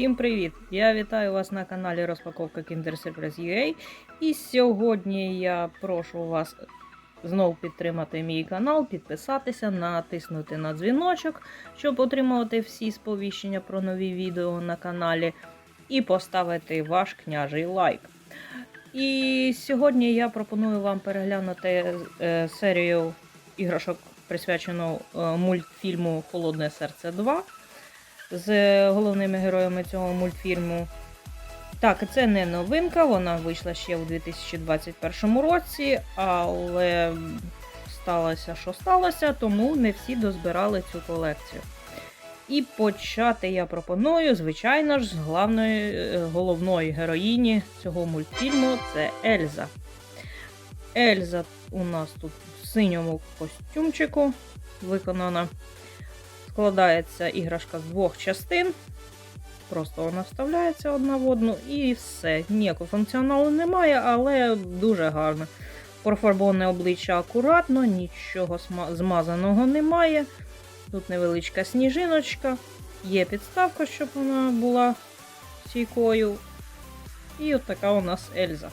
Всім привіт! Я вітаю вас на каналі Розпаковка Kinder. І сьогодні я прошу вас знову підтримати мій канал, підписатися, натиснути на дзвіночок, щоб отримувати всі сповіщення про нові відео на каналі, і поставити ваш княжий лайк. І сьогодні я пропоную вам переглянути е, серію іграшок, присвячену е, мультфільму Холодне серце 2 з головними героями цього мультфільму. Так, це не новинка, вона вийшла ще у 2021 році, але сталося, що сталося, тому не всі дозбирали цю колекцію. І почати я пропоную, звичайно ж, з главної е, головної героїні цього мультфільму це Ельза. Ельза у нас тут в синьому костюмчику виконана. Складається іграшка з двох частин. Просто вона вставляється одна в одну і все. Ніякого функціоналу немає, але дуже гарно. Профарбоване обличчя акуратно, нічого змазаного немає. Тут невеличка сніжиночка, є підставка, щоб вона була стійкою. І от така у нас Ельза.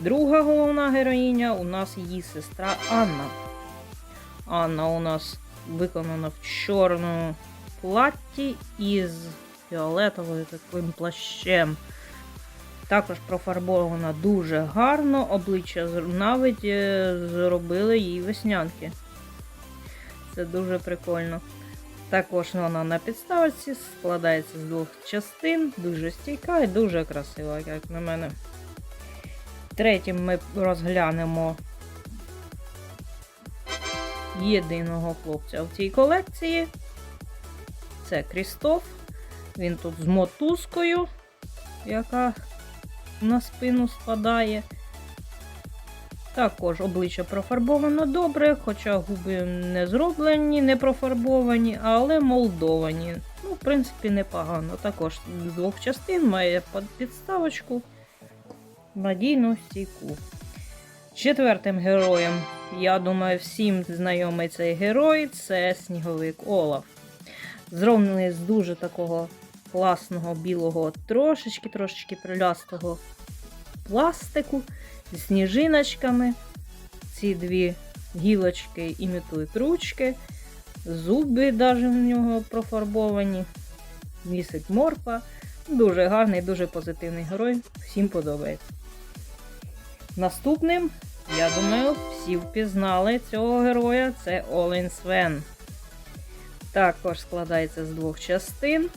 Друга головна героїня у нас її сестра Анна. Анна у нас виконана в чорному платті із фіолетовою таким плащем. Також профарбована дуже гарно, обличчя навіть е, зробили їй веснянки. Це дуже прикольно. Також вона на підставці складається з двох частин, дуже стійка і дуже красива, як на мене. Третім ми розглянемо єдиного хлопця в цій колекції. Це Крістоф. Він тут з мотузкою, яка на спину спадає. Також обличчя профарбовано добре, хоча губи не зроблені, не профарбовані, але молдовані. Ну, в принципі, непогано. Також з двох частин має підставочку надійну стійку. Четвертим героєм, я думаю, всім знайомий цей герой це сніговик Олаф. Зроблений з дуже такого класного білого, трошечки-трошечки прилястого пластику зі сніжиночками. Ці дві гілочки імітують ручки, зуби навіть в нього профарбовані, місить морпа. Дуже гарний, дуже позитивний герой. Всім подобається. Наступним, я думаю, всі впізнали цього героя це Олен Свен. Також складається з двох частин.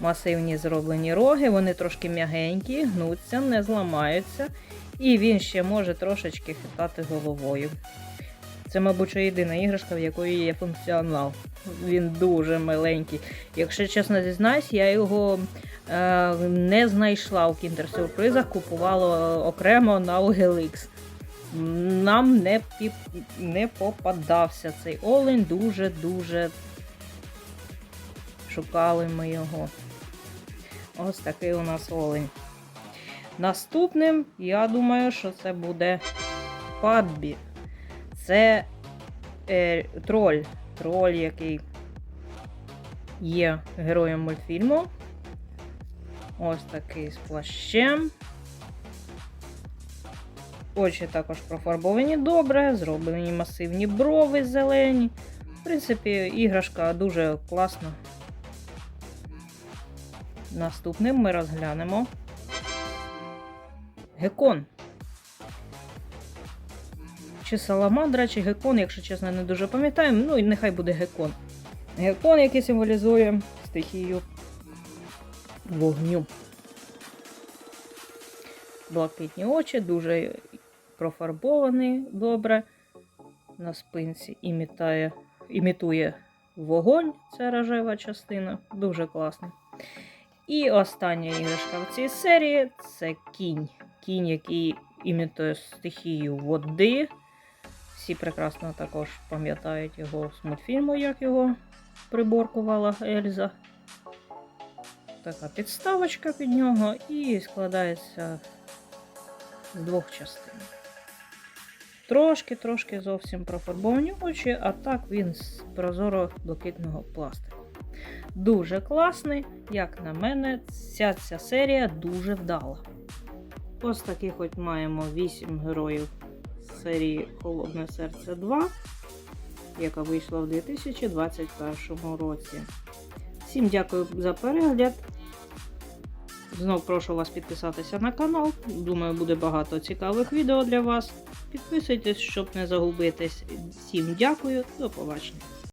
Масивні зроблені роги, вони трошки м'ягенькі, гнуться, не зламаються. І він ще може трошечки хитати головою. Це, мабуть, єдина іграшка, в якої є функціонал. Він дуже миленький. Якщо чесно зізнаюсь, я його е, не знайшла у кіндер-сюрпризах, купувала окремо на OLX. Нам не піп... не попадався цей олень, дуже-дуже шукали ми його. Ось такий у нас олень. Наступним, я думаю, що це буде Падбі. Це е, троль, троль, який є героєм мультфільму. Ось такий з плащем. Очі також профарбовані добре, зроблені масивні брови зелені. В принципі, іграшка дуже класна. Наступним ми розглянемо гекон. Чи саламандра, чи гекон, якщо чесно, не дуже пам'ятаю. Ну і нехай буде гекон. Гекон, який символізує стихію вогню. Блакитні очі, дуже профарбований добре. На спинці імітає, імітує вогонь, це рожева частина. Дуже класний. І остання іграшка в цій серії це кінь. Кінь, який імітує стихію води. Всі прекрасно також пам'ятають його з мультфільму, як його приборкувала Ельза. Така підставочка під нього і складається з двох частин. Трошки-трошки зовсім профарбовані очі, а так він з прозоро блакитного пластику. дуже класний. Як на мене, ця, ця серія дуже вдала. Ось таких от маємо 8 героїв з серії Холодне серце 2, яка вийшла в 2021 році. Всім дякую за перегляд. Знов прошу вас підписатися на канал. Думаю, буде багато цікавих відео для вас. Підписуйтесь, щоб не загубитись. Всім дякую, до побачення.